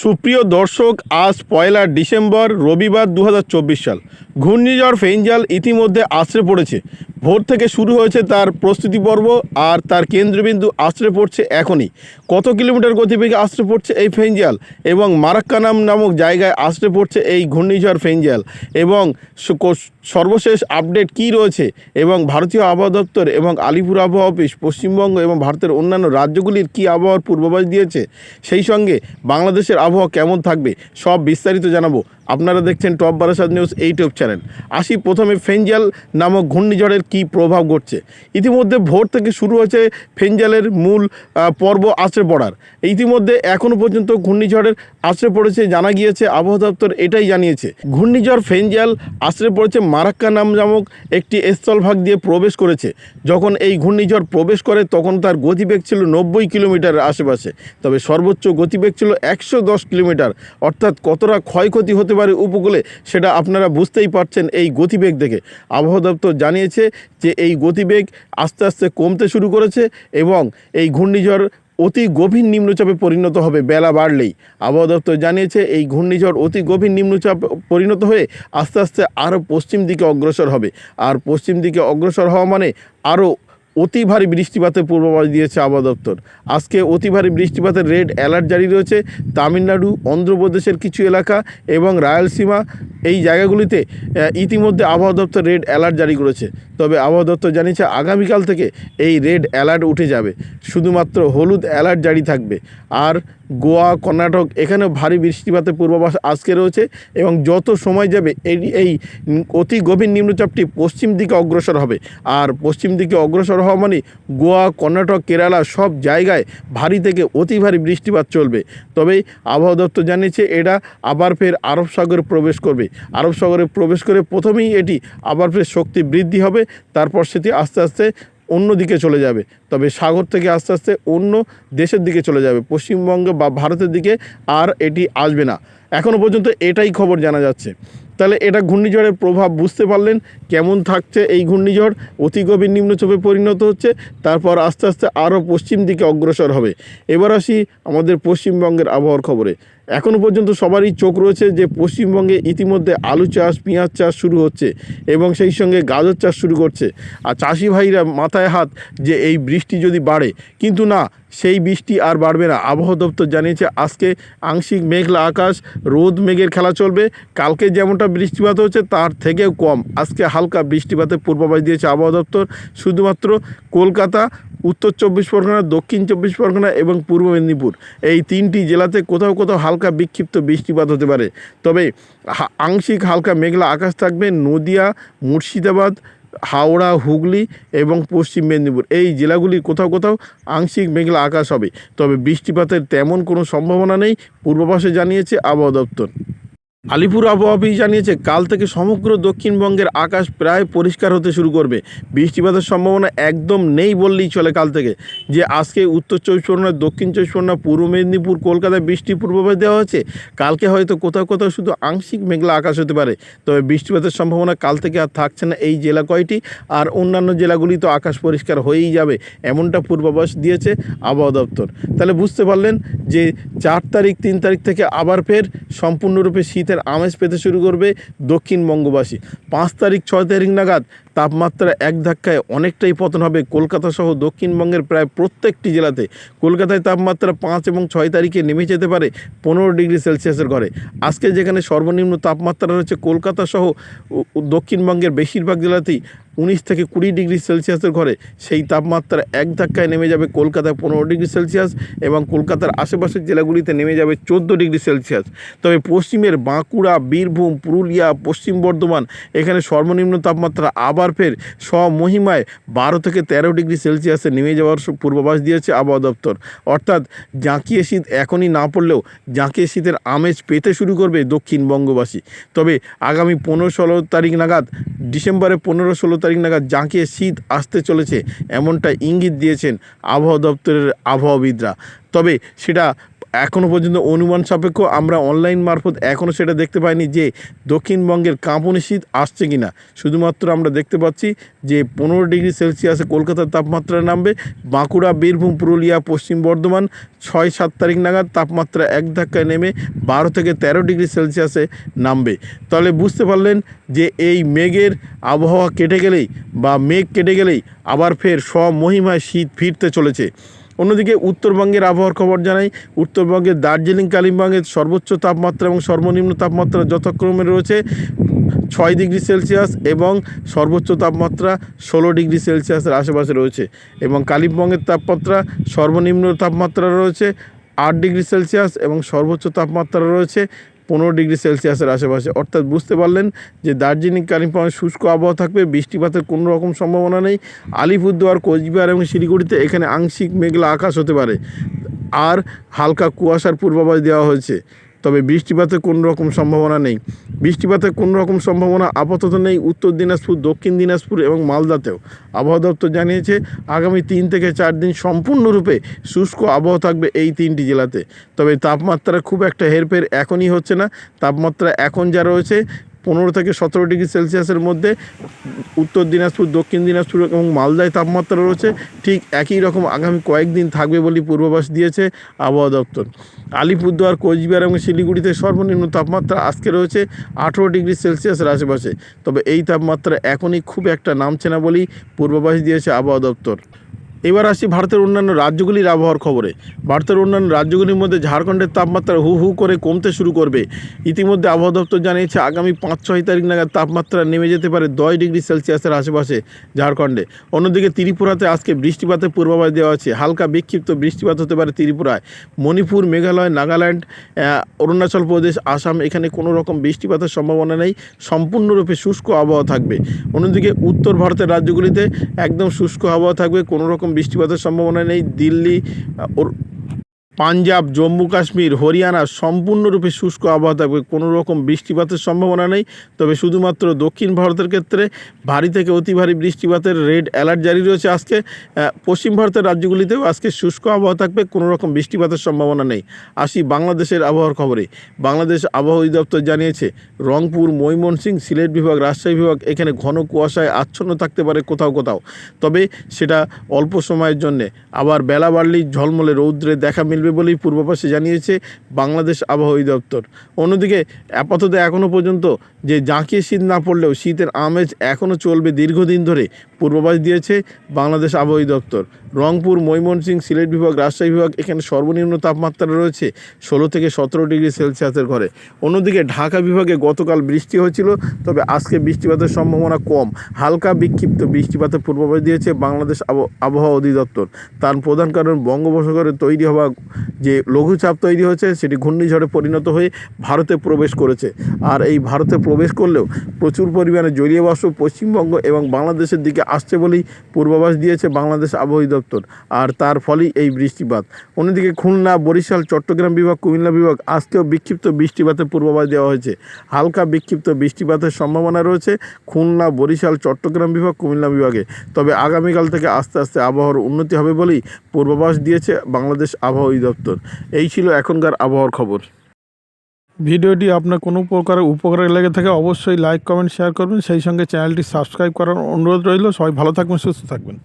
সুপ্রিয় দর্শক, আজ পয়লা ডিসেম্বর রবিবার দু হাজার চব্বিশ সাল। ঘূর্ণিঝড় ফেঞ্জাল ইতিমধ্যে আশ্রে পড়েছে। ভোর থেকে শুরু হয়েছে তার প্রস্তুতি পর্ব আর তার কেন্দ্রবিন্দু আছড়ে পড়ছে এখনই। কত কিলোমিটার গতিবেগে আছড়ে পড়ছে এই ফেঞ্জাল এবং মারাক্কানাম নামক জায়গায় আছড়ে পড়ছে এই ঘূর্ণিঝড় ফেঞ্জাল এবং সর্বশেষ আপডেট কী রয়েছে এবং ভারতীয় আবহাওয়া দপ্তর এবং আলিপুর আবহাওয়া অফিস, পশ্চিমবঙ্গ এবং ভারতের অন্যান্য রাজ্যগুলির কী আবহাওয়ার পূর্বাভাস দিয়েছে? সেই সঙ্গে বাংলাদেশের আবহাওয়া কেমন থাকবে? সব বিস্তারিত জানাব আপনারা দেখছেন top Barasat news YouTube channel. আসি প্রথমে ফেঞ্জাল নামক ঘূর্ণিঝড়ের কী প্রভাব ঘটছে। ইতিমধ্যে ভোর থেকে শুরু হয়েছে ফেঞ্জালের মূল পর্ব আছড়ে পড়ার। ইতিমধ্যে এখনও পর্যন্ত ঘূর্ণিঝড়ের আছড়ে পড়েছে জানা গিয়েছে, আবহাওয়া দপ্তর এটাই জানিয়েছে। ঘূর্ণিঝড় ফেঞ্জাল আছড়ে পড়েছে মারাক্কা নাম নামক একটি স্থলভাগ দিয়ে প্রবেশ করেছে। যখন এই ঘূর্ণিঝড় প্রবেশ করে, তখন তার গতিবেগ ছিল নব্বই কিলোমিটারের আশেপাশে। তবে সর্বোচ্চ গতিবেগ ছিল একশো দশ কিলোমিটার, অর্থাৎ কতটা ক্ষয়ক্ষতি হতে পারে উপকূলে, সেটা আপনারা বুঝতেই পারছেন এই গতিবেগ দেখে। আবহাওয়া দপ্তর জানিয়েছে যে এই গতিবেগ আস্তে আস্তে কমতে শুরু করেছে এবং এই ঘূর্ণিঝড় অতি গভীর নিম্নচাপে পরিণত হবে বেলা বাড়লেই। আবহাওয়া দপ্তর জানিয়েছে এই ঘূর্ণিঝড় অতি গভীর নিম্নচাপ পরিণত হয়ে আস্তে আস্তে আরও পশ্চিম দিকে অগ্রসর হবে। আর পশ্চিম দিকে অগ্রসর হওয়া মানে আরও অতি ভারী বৃষ্টিপাতের পূর্বাভাস দিয়েছে আবহাওয়া দপ্তর। আজকে অতি ভারী বৃষ্টিপাতের রেড অ্যালার্ট জারি রয়েছে। তামিলনাড়ু, অন্ধ্রপ্রদেশের কিছু এলাকা এবং রায়ালসীমা এই জায়গাগুলিতে ইতিমধ্যে আবহাওয়া দপ্তর রেড অ্যালার্ট জারি করেছে। তবে আবহাওয়া দপ্তর জানিয়েছে আগামীকাল থেকে এই রেড অ্যালার্ট উঠে যাবে। শুধুমাত্র হলুদ অ্যালার্ট জারি থাকবে। আর গোয়া, কর্ণাটক, এখানেও ভারী বৃষ্টিপাতের পূর্বাভাস আজকে রয়েছে এবং যত সময় যাবে, এই এই অতি গভীর নিম্নচাপটি পশ্চিম দিকে অগ্রসর হবে। আর পশ্চিম দিকে অগ্রসর হওয়া মানে গোয়া, কর্ণাটক, কেরালা সব জায়গায় ভারী থেকে অতি ভারী বৃষ্টিপাত চলবে। তবে আবহাওয়া দপ্তর জানিয়েছে, এটা আবার ফের আরব সাগরে প্রবেশ করবে। আরব সাগরে প্রবেশ করে প্রথমেই এটি আবার ফের শক্তি বৃদ্ধি হবে, তারপর সেটি আস্তে আস্তে অন্য দিকে চলে যাবে। তবে সাগর থেকে আস্তে আস্তে অন্য দেশের দিকে চলে যাবে। পশ্চিমবঙ্গ বা ভারতের দিকে আর এটি আসবে না। এখনও পর্যন্ত এটাই খবর জানা যাচ্ছে। তাহলে এটা ঘূর্ণিঝড়ের প্রভাব বুঝতে পারলেন কেমন থাকছে এই ঘূর্ণিঝড়? অতি গভীর নিম্নচাপে পরিণত হচ্ছে। তারপর আস্তে আস্তে আরও পশ্চিম দিকে অগ্রসর হবে। এবার আসি আমাদের পশ্চিমবঙ্গের আবহাওয়ার খবরে। এখনও পর্যন্ত সবারই চোখ রয়েছে যে পশ্চিমবঙ্গে ইতিমধ্যে আলু চাষ, পেঁয়াজ চাষ শুরু হচ্ছে এবং সেই সঙ্গে গাজর চাষ শুরু করছে। আর চাষি ভাইরা মাথায় হাত যে এই বৃষ্টি যদি বাড়ে, কিন্তু না, সেই বৃষ্টি আর বাড়বে না। আবহাওয়া দপ্তর জানিয়েছে, আজকে আংশিক মেঘলা আকাশ, রোদ মেঘের খেলা চলবে। কালকে যেমনটা বৃষ্টিপাত হচ্ছে, তার থেকেও কম। আজকে হালকা বৃষ্টিপাতের পূর্বাভাস দিয়েছে আবহাওয়া দপ্তর। শুধুমাত্র কলকাতা উত্তর চব্বিশ পরগনা, দক্ষিণ চব্বিশ পরগনা এবং পূর্ব মেদিনীপুর। এই তিনটি জেলাতে কোথাও কোথাও হালকা বিক্ষিপ্ত বৃষ্টিপাত হতে পারে। তবে আংশিক হালকা মেঘলা আকাশ থাকবে নদিয়া, মুর্শিদাবাদ, হাওড়া, হুগলি এবং পশ্চিম মেদিনীপুর। এই জেলাগুলি কোথাও কোথাও আংশিক মেঘলা আকাশ হবে। তবে বৃষ্টিপাতের তেমন কোনো সম্ভাবনা নেই, পূর্বাভাসে জানিয়েছে আবহাওয়া দপ্তর। আলিপুর আবহাওয়া অফিস জানিয়েছে, কাল থেকে সমগ্র দক্ষিণবঙ্গের আকাশ প্রায় পরিষ্কার হতে শুরু করবে। বৃষ্টিপাতের সম্ভাবনা একদম নেই বললেই চলে কাল থেকে। যে আজকে উত্তর চব্বিশ পরগনা, দক্ষিণ চব্বিশ পরগনা, পূর্ব মেদিনীপুর, কলকাতায় বৃষ্টি পূর্বাভাস দেওয়া হয়েছে। কালকে হয়তো কোথাও কোথাও শুধু আংশিক মেঘলা আকাশ হতে পারে। তবে বৃষ্টিপাতের সম্ভাবনা কাল থেকে আর থাকছে না এই জেলা কয়টি, আর অন্যান্য জেলাগুলি তো আকাশ পরিষ্কার হয়েই যাবে, এমনটা পূর্বাভাস দিয়েছে আবহাওয়া দপ্তর। তাহলে বুঝতে পারলেন যে চার তারিখ, তিন তারিখ থেকে আবার ফের সম্পূর্ণরূপে শীতের আমেজ পেতে শুরু করবে দক্ষিণবঙ্গবাসী পাঁচ তারিখ ছয় তারিখ নাগাদ তাপমাত্রা এক ধাক্কায় অনেকটাই পতন হবে কলকাতা সহ দক্ষিণবঙ্গের প্রায় প্রত্যেকটি জেলাতে। কলকাতায় তাপমাত্রা পাঁচ এবং ছয় তারিখে নেমে যেতে পারে পনেরো ডিগ্রি সেলসিয়াসের ঘরে। আজকে যেখানে সর্বনিম্ন তাপমাত্রা রয়েছে কলকাতা সহ দক্ষিণবঙ্গের বেশিরভাগ জেলাতেই উনিশ থেকে কুড়ি ডিগ্রি সেলসিয়াসের ঘরে। সেই তাপমাত্রা এক ধাক্কায় নেমে যাবে কলকাতায় পনেরো ডিগ্রি সেলসিয়াস এবং কলকাতার আশেপাশের জেলাগুলিতে নেমে যাবে চোদ্দ ডিগ্রি সেলসিয়াস। তবে পশ্চিমের বাঁকুড়া, বীরভূম, পুরুলিয়া, পশ্চিম বর্ধমান এখানে সর্বনিম্ন তাপমাত্রা আবার ফের স্বমহিমায় বারো থেকে তেরো ডিগ্রি সেলসিয়াসে নেমে যাওয়ার পূর্বাভাস দিয়েছে আবহাওয়া দপ্তর। অর্থাৎ জাঁকিয়ে শীত এখনই না পড়লেও জাঁকিয়ে শীতের আমেজ পেতে শুরু করবে দক্ষিণবঙ্গবাসী তবে আগামী পনেরো ষোলো তারিখ নাগাদ ডিসেম্বরে পনেরো ষোলো তারিখ নাগাদ জাঁকিয়ে শীত আসতে চলেছে এমনটা ইঙ্গিত দিয়েছেন আবহাওয়া দপ্তরের আবহাওয়াবিদরা। তবে সেটা এখনও পর্যন্ত অনুমান সাপেক্ষ, আমরা অনলাইন মারফত এখনও সেটা দেখতে পাইনি যে দক্ষিণবঙ্গের কাঁপুনি শীত আসছে কি না শুধুমাত্র আমরা দেখতে পাচ্ছি যে পনেরো ডিগ্রি সেলসিয়াসে কলকাতার তাপমাত্রা নামবে, বাঁকুড়া, বীরভূম, পুরুলিয়া, পশ্চিম বর্ধমান ছয় সাত তারিখ নাগাদ তাপমাত্রা এক ধাক্কায় নেমে বারো থেকে তেরো ডিগ্রি সেলসিয়াসে নামবে। তাহলে বুঝতে পারলেন যে এই মেঘের আবহাওয়া কেটে গেলেই বা মেঘ কেটে গেলেই আবার ফের স্বমহিমায় শীত ফিরতে চলেছে। অন্যদিকে উত্তরবঙ্গের আবহাওয়ার খবর জানাই, উত্তরবঙ্গের দার্জিলিং, কালিম্পংয়ের সর্বোচ্চ তাপমাত্রা এবং সর্বনিম্ন তাপমাত্রা যথাক্রমে রয়েছে ছয় ডিগ্রি সেলসিয়াস এবং সর্বোচ্চ তাপমাত্রা ষোলো ডিগ্রি সেলসিয়াসের আশেপাশে রয়েছে এবং কালিম্পংয়ের তাপমাত্রা সর্বনিম্ন তাপমাত্রা রয়েছে আট ডিগ্রি সেলসিয়াস এবং সর্বোচ্চ তাপমাত্রা রয়েছে পনেরো ডিগ্রি সেলসিয়াসের আশেপাশে। অর্থাৎ বুঝতে পারলেন যে দার্জিলিং, কালিম্পং শুষ্ক আবহাওয়া থাকবে, বৃষ্টিপাতের কোনো রকম সম্ভাবনা নেই। আলিপুরদুয়ার, কোচবিহার এবং শিলিগুড়িতে এখানে আংশিক মেঘলা আকাশ হতে পারে। আর হালকা কুয়াশার পূর্বাভাস দেওয়া হয়েছে। তবে বৃষ্টিপাতের কোনো রকম সম্ভাবনা নেই। বৃষ্টিপাতের কোনো রকম সম্ভাবনা আপাতত নেই। উত্তর দিনাজপুর, দক্ষিণ দিনাজপুর এবং মালদাতেও। আবহাওয়া দপ্তর জানিয়েছে, আগামী তিন থেকে চার দিন সম্পূর্ণরূপে শুষ্ক আবহাওয়া থাকবে এই তিনটি জেলাতে। তবে তাপমাত্রা খুব একটা হেরফের এখনই হচ্ছে না। তাপমাত্রা এখন যা রয়েছে পনেরো থেকে সতেরো ডিগ্রি সেলসিয়াসের মধ্যে উত্তর দিনাজপুর, দক্ষিণ দিনাজপুর এবং মালদায় তাপমাত্রা রয়েছে, ঠিক একই রকম আগামী কয়েকদিন থাকবে বলে পূর্বাভাস দিয়েছে আবহাওয়া দপ্তর। আলিপুরদুয়ার, কোচবিহার এবং শিলিগুড়িতে সর্বনিম্ন তাপমাত্রা আজকে রয়েছে আঠেরো ডিগ্রি সেলসিয়াসের আশেপাশে। তবে এই তাপমাত্রা এখনই খুব একটা নামছে না বলেই পূর্বাভাস দিয়েছে আবহাওয়া দপ্তর। এবার আসি ভারতের অন্যান্য রাজ্যগুলির আবহাওয়ার খবরে। ভারতের অন্যান্য রাজ্যগুলির মধ্যে ঝাড়খণ্ডের তাপমাত্রা হু হু করে কমতে শুরু করবে। ইতিমধ্যে আবহাওয়া দপ্তর জানিয়েছে, আগামী পাঁচ ছয় তারিখ নাগাদ তাপমাত্রা নেমে যেতে পারে দশ ডিগ্রি সেলসিয়াসের আশেপাশে ঝাড়খণ্ডে। অন্যদিকে ত্রিপুরাতে আজকে বৃষ্টিপাতের পূর্বাভাস দেওয়া আছে হালকা বিক্ষিপ্ত বৃষ্টিপাত হতে পারে ত্রিপুরায়। মণিপুর, মেঘালয়, নাগাল্যান্ড অরুণাচল প্রদেশ, আসাম, এখানে কোনো রকম বৃষ্টিপাতের সম্ভাবনা নেই। সম্পূর্ণরূপে শুষ্ক আবহাওয়া থাকবে। অন্যদিকে উত্তর ভারতের রাজ্যগুলিতে একদম শুষ্ক আবহাওয়া থাকবে, কোনো রকম বৃষ্টিপাতের সম্ভাবনা নেই। দিল্লি ওর- পাঞ্জাব, জম্মু, কাশ্মীর, হরিয়ানা সম্পূর্ণরূপে শুষ্ক আবহাওয়া থাকবে। কোনো রকম বৃষ্টিপাতের সম্ভাবনা নেই। তবে শুধুমাত্র দক্ষিণ ভারতের ক্ষেত্রে ভারী থেকে অতি ভারী বৃষ্টিপাতের রেড অ্যালার্ট জারি রয়েছে আজকে। পশ্চিম ভারতের রাজ্যগুলিতেও আজকে শুষ্ক আবহাওয়া থাকবে। কোনো রকম বৃষ্টিপাতের সম্ভাবনা নেই। আসি বাংলাদেশের আবহাওয়ার খবরে। বাংলাদেশ আবহাওয়া অধিদপ্তর জানিয়েছে, রংপুর, ময়মনসিংহ, সিলেট বিভাগ, রাজশাহী বিভাগ এখানে ঘন কুয়াশায় আচ্ছন্ন থাকতে পারে কোথাও কোথাও। তবে সেটা অল্প সময়ের জন্যে। আবার বেলা বাড়লেই ঝলমলে রৌদ্রে দেখা মিলবে বলেই পূর্বাভাসে জানিয়েছে বাংলাদেশ আবহাওয়া অধিদপ্তর। অন্যদিকে, আপাতত এখনও পর্যন্ত যে জাঁকিয়ে শীত না পড়লেও শীতের আমেজ এখনও চলবে দীর্ঘদিন ধরে, পূর্বাভাস দিয়েছে বাংলাদেশ আবহাওয়া দপ্তর রংপুর, ময়মনসিংহ, সিলেট বিভাগ, রাজশাহী বিভাগ এখানে সর্বনিম্ন তাপমাত্রা রয়েছে ষোলো থেকে সতেরো ডিগ্রি সেলসিয়াসের ঘরে। অন্যদিকে, ঢাকা বিভাগে গতকাল বৃষ্টি হয়েছিল, তবে আজকে বৃষ্টিপাতের সম্ভাবনা কম। হালকা বিক্ষিপ্ত বৃষ্টিপাতের পূর্বাভাস দিয়েছে বাংলাদেশ আব- আবহাওয়া অধিদপ্তর। তার প্রধান কারণ বঙ্গোপসাগরে তৈরি হওয়া যে লঘুচাপ তৈরি হয়েছে, সেটি ঘূর্ণিঝড়ে পরিণত হয়ে ভারতে প্রবেশ করেছে। আর এই ভারতে প্রবেশ করলেও প্রচুর পরিমাণে জলীয় বাষ্প পশ্চিমবঙ্গ এবং বাংলাদেশের দিকে আসছে বলেই পূর্বাভাস দিয়েছে বাংলাদেশ আবহাওয়া দপ্তর। আর তার ফলেই এই বৃষ্টিপাত। অন্যদিকে খুলনা, বরিশাল, চট্টগ্রাম বিভাগ, কুমিল্লা বিভাগ আজকেও বিক্ষিপ্ত বৃষ্টিপাতের পূর্বাভাস দেওয়া হয়েছে। হালকা বিক্ষিপ্ত বৃষ্টিপাতের সম্ভাবনা রয়েছে খুলনা, বরিশাল, চট্টগ্রাম বিভাগ, কুমিল্লা বিভাগে। তবে আগামীকাল থেকে আস্তে আস্তে আবহাওয়ার উন্নতি হবে বলেই পূর্বাভাস দিয়েছে বাংলাদেশ আবহাওয়া অধিদপ্তর। এই ছিল এখনকার আবহাওয়ার খবর। ভিডিওটি আপনার কোনো প্রকারের উপকারে লেগে থাকে অবশ্যই লাইক, কমেন্ট, শেয়ার করবেন। সেই সঙ্গে চ্যানেলটি সাবস্ক্রাইব করার অনুরোধ রইল। সবাই ভালো থাকবেন, সুস্থ থাকবেন।